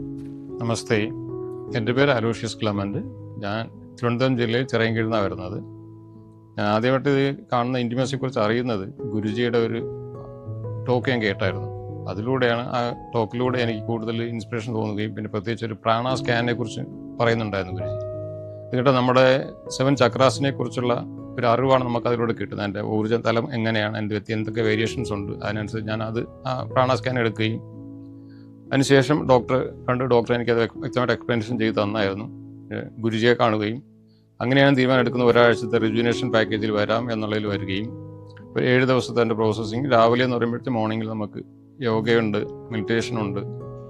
നമസ്തേ. എന്റെ പേര് Aloysius Clement ഞാൻ തിരുവനന്തപുരം ജില്ലയിൽ ചിറയൻകീഴിൽ നിന്നാണ് വരുന്നത്. ഞാൻ ആദ്യമായിട്ട് ഇത് കാണുന്ന ഇന്റിമസിയെക്കുറിച്ച് അറിയുന്നത് ഗുരുജിയുടെ ഒരു ടോക്ക് ഞാൻ കേട്ടായിരുന്നു. അതിലൂടെയാണ് ആ ടോക്കിലൂടെ എനിക്ക് കൂടുതൽ ഇൻസ്പിറേഷൻ തോന്നുകയും പിന്നെ പ്രത്യേകിച്ച് ഒരു പ്രാണ സ്കാനിനെ കുറിച്ച് പറയുന്നുണ്ടായിരുന്നു ഗുരുജി. എന്നിട്ട് നമ്മുടെ സെവൻ ചക്രാസിനെ കുറിച്ചുള്ള ഒരു അറിവാണ് നമുക്ക് അതിലൂടെ കിട്ടുന്നത്. എന്റെ ഊർജ തലം എങ്ങനെയാണ് എന്റെ എന്തൊക്കെ വേരിയേഷൻസ് ഉണ്ട്. അതിനനുസരിച്ച് ഞാൻ അത് ആ പ്രാണ സ്കാൻ എടുക്കുകയും അതിനുശേഷം ഡോക്ടർ കണ്ട് ഡോക്ടർ എനിക്കത് വ്യക്തമായിട്ട് എക്സ്പ്ലനേഷൻ ചെയ്ത് തന്നായിരുന്നു. ഗുരുജിയെ കാണുകയും അങ്ങനെയാണ് തീരുമാനം എടുക്കുന്ന ഒരാഴ്ചത്തെ റിജുവിനേഷൻ പാക്കേജിൽ വരാം എന്നുള്ളതിൽ വരികയും ഒരു ഏഴ് ദിവസത്തെ എന്റെ പ്രോസസ്സിങ് രാവിലെ എന്ന് പറയുമ്പോഴത്തെ മോർണിംഗിൽ നമുക്ക് യോഗയുണ്ട് മെഡിറ്റേഷൻ ഉണ്ട്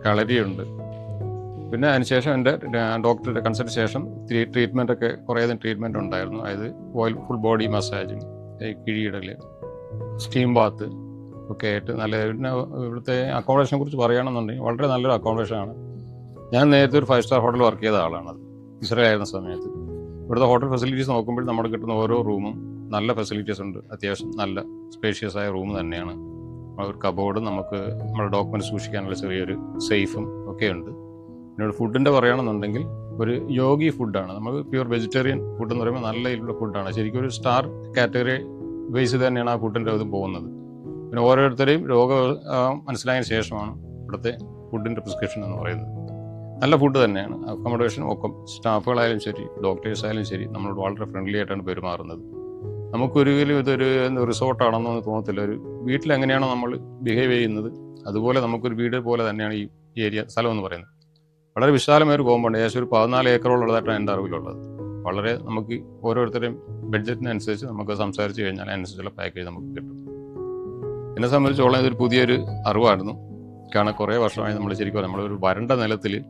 കളരിയുണ്ട്. പിന്നെ അതിനുശേഷം എന്റെ ഡോക്ടറുടെ കൺസൾട്ട് ശേഷം ട്രീറ്റ്മെന്റ് ഒക്കെ കുറേയധികം ട്രീറ്റ്മെന്റ് ഉണ്ടായിരുന്നു. അതായത് ഓയിൽ ഫുൾ ബോഡി മസാജിങ് കിഴിയിടൽ സ്റ്റീം ബാത്ത് ഒക്കെ ആയിട്ട് നല്ല പിന്നെ ഇവിടുത്തെ അക്കോമഡേഷനെ കുറിച്ച് പറയുകയാണെന്നുണ്ടെങ്കിൽ വളരെ നല്ലൊരു ആണ്. ഞാൻ നേരത്തെ ഒരു ഫൈവ് സ്റ്റാർ ഹോട്ടൽ വർക്ക് ചെയ്ത ആളാണ് ഇസ്രേൽ ആയിരുന്ന സമയത്ത്. ഇവിടുത്തെ ഹോട്ടൽ ഫെസിലിറ്റീസ് നോക്കുമ്പോൾ നമ്മൾ കിട്ടുന്ന ഓരോ റൂമും നല്ല ഫെസിലിറ്റീസ് ഉണ്ട്. അത്യാവശ്യം നല്ല സ്പേഷ്യസ് ആയ റൂം തന്നെയാണ്. ഒരു കബോർഡും നമുക്ക് നമ്മുടെ ഡോക്യുമെന്റ് സൂക്ഷിക്കാനുള്ള ചെറിയൊരു സേഫും ഒക്കെ ഉണ്ട്. പിന്നെ ഒരു ഫുഡിന്റെ പറയുകയാണെന്നുണ്ടെങ്കിൽ ഒരു യോഗി ഫുഡാണ് നമ്മൾ പ്യുവർ വെജിറ്റേറിയൻ ഫുഡ് എന്ന് പറയുമ്പോൾ നല്ല ഇതിലുള്ള ഫുഡാണ് ശരിക്കും ഒരു സ്റ്റാർ കാറ്റഗറി ബേസ് തന്നെയാണ് ആ ഫുഡിന്റെ ഇത് പോകുന്നത്. പിന്നെ ഓരോരുത്തരെയും രോഗ മനസ്സിലായതിനു ശേഷമാണ് ഇവിടുത്തെ ഫുഡിന്റെ പ്രിസ്ക്രിപ്ഷൻ എന്ന് പറയുന്നത്. നല്ല ഫുഡ് തന്നെയാണ്. അക്കോമഡേഷൻ ഒക്കെ സ്റ്റാഫുകളായാലും ശരി ഡോക്ടേഴ്സ് ആയാലും ശരി നമ്മളോട് വളരെ ഫ്രണ്ട്ലി ആയിട്ടാണ് പെരുമാറുന്നത്. നമുക്കൊരിക്കലും ഇതൊരു റിസോർട്ടാണെന്നൊന്നും തോന്നത്തില്ല. ഒരു വീട്ടിൽ എങ്ങനെയാണോ നമ്മൾ ബിഹേവ് ചെയ്യുന്നത് അതുപോലെ നമുക്കൊരു വീട് പോലെ തന്നെയാണ് ഈ ഏരിയ സ്ഥലം എന്ന് പറയുന്നത്. വളരെ വിശാലമായ ഒരു കോമ്പൗണ്ട് ഏകദേശം ഒരു പതിനാല് ഏക്കറോളുള്ളതായിട്ടാണ് എന്റെ അറിവിലുള്ളത്. വളരെ നമുക്ക് ഓരോരുത്തരുടെയും ബഡ്ജറ്റിനനുസരിച്ച് നമുക്ക് സംസാരിച്ച് കഴിഞ്ഞാൽ അതിനനുസരിച്ചുള്ള പാക്കേജ് നമുക്ക് കിട്ടും. എന്നെ സംബന്ധിച്ചോളം ഇതൊരു പുതിയൊരു അറിവായിരുന്നു. കാരണം കുറേ വർഷമായി നമ്മൾ ശരിക്കും ഒരു വരണ്ട നിലത്തിൽ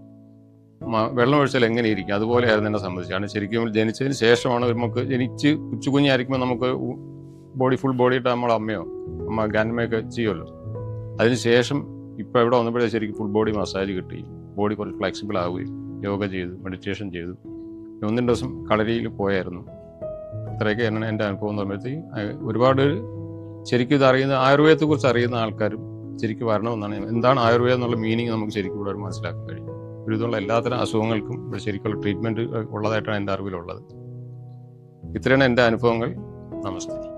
വെള്ളം ഒഴിച്ചാൽ എങ്ങനെ ഇരിക്കും അതുപോലെയായിരുന്നു എന്നെ സംബന്ധിച്ച്. കാരണം ശരിക്കും ജനിച്ചതിന് ശേഷമാണ് നമുക്ക് ജനിച്ച് കൊച്ചു കുഞ്ഞായിരിക്കുമ്പോൾ നമുക്ക് ബോഡി ഫുൾ ബോഡി ഇട്ട് നമ്മളെ അമ്മയോ അമ്മ ഗ്രാൻഡമ്മയൊക്കെ ചെയ്യുമല്ലോ. അതിനുശേഷം ഇപ്പോൾ ഇവിടെ വന്നപ്പോഴേ ശരിക്കും ഫുൾ ബോഡി മസാജ് കിട്ടി. ബോഡി കുറച്ച് ഫ്ലെക്സിബിൾ ആവുകയും യോഗ ചെയ്തു മെഡിറ്റേഷൻ ചെയ്തു. ഒന്നും ദിവസം കളരിയിൽ പോയായിരുന്നു. ഇത്രയൊക്കെയാണ് എന്റെ അനുഭവം എന്ന് പറയുമ്പോഴത്തേക്ക് ഒരുപാട് ശരിക്കും ഇത് അറിയുന്ന ആയുർവേദത്തെക്കുറിച്ച് അറിയുന്ന ആൾക്കാരും ശരിക്കും വരണമെന്നാണ് എന്താണ് ആയുർവേദം എന്നുള്ള മീനിങ് നമുക്ക് ശരിക്കും ഇവിടെ മനസ്സിലാക്കാൻ കഴിയും. ഒരു ഇതുള്ള എല്ലാത്തരം അസുഖങ്ങൾക്കും ഇവിടെ ശരിക്കുള്ള ട്രീറ്റ്മെന്റ് ഉള്ളതായിട്ടാണ് എന്റെ അറിവിലുള്ളത്. ഇത്രയാണ് എന്റെ അനുഭവങ്ങൾ. നമസ്തേ.